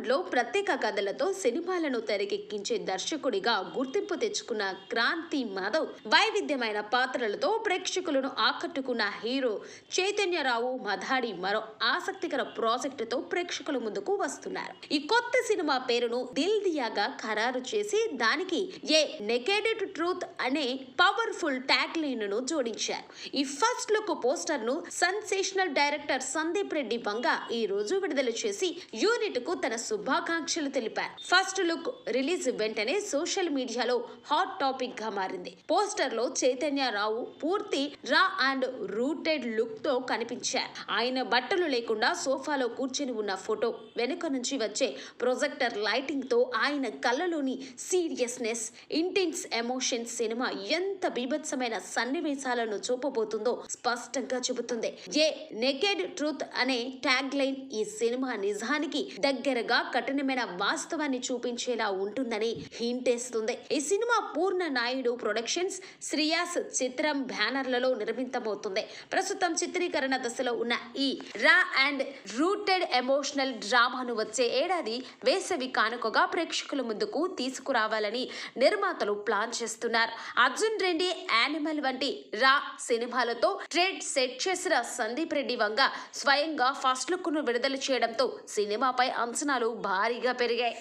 టాలీవుడ్లో ప్రత్యేక కథలతో సినిమాలను తెరకెక్కించే దర్శకుడిగా గుర్తింపు తెచ్చుకున్న క్రాంతి మాధవ్ వైవిధ్యమైన పాత్రలతో ప్రేక్షకులను ఆకట్టుకున్న హీరో చైతన్యరావు మధాడి మరో ఆసక్తికర ప్రాజెక్టుతో ప్రేక్షకుల ముందుకు వస్తున్నారు. ఈ కొత్త సినిమా పేరును దిల్ దియాగా ఖరారు చేసి దానికి ఏ నెకేడెడ్ ట్రూత్ అనే పవర్ఫుల్ ట్యాగ్ లైన్ను జోడించారు. ఈ ఫస్ట్ లుక్ పోస్టర్ను సెన్సేషనల్ డైరెక్టర్ సందీప్ రెడ్డి వంగ ఈ రోజు విడుదల చేసి యూనిట్కు తన శుభాకాంక్షలు తెలిపారు. ఫస్ట్ లుక్ రిలీజ్ వెంటనే సోషల్ మీడియాలో హాట్ టాపిక్గా మారింది. పోస్టర్లో చైతన్య రావు పూర్తి రా అండ్ రూటెడ్ లుక్తో కనిపించారు. ఆయన బట్టలు లేకుండా సోఫాలో కూర్చొని ఉన్న ఫోటో వెనుక నుంచి వచ్చే ప్రొజెక్టర్ లైటింగ్తో ఆయన కళ్ళలోని సీరియస్నెస్ ఇంటెన్స్ ఎమోషన్ సినిమా ఎంత బీభత్సమైన సన్నివేశాలను చూపబోతుందో స్పష్టంగా చెబుతుంది. ఏ నెకెడ్ ట్రూత్ అనే ట్యాగ్ లైన్ ఈ సినిమా నిజానికి దగ్గరగా కఠినమైన వాస్తవాన్ని చూపించేలా ఉంటుందని హింటేస్తుంది ఈ సినిమా పూర్ణ నాయుడు ప్రొడక్షన్స్ శ్రియాస్ చిత్రం బ్యానర్లలో నిర్మితమవుతుంది. ప్రస్తుతం చిత్రీకరణ దశలో ఉన్న ఈ రా అండ్ రూటెడ్ ఎమోషనల్ డ్రామాను వచ్చే ఏడాది వేసవి కానుకగా ప్రేక్షకుల ముందుకు తీసుకురావాలని నిర్మాతలు ప్లాన్ చేస్తున్నారు. అర్జున్ రెడ్డి యానిమల్ వంటి రా సినిమాలతో ట్రేడ్ సెట్ చేసిన సందీప్ రెడ్డి వంగ స్వయంగా ఫస్ట్ లుక్ను విడుదల చేయడంతో సినిమాపై అంచనాలు భారీగా పెరిగాయి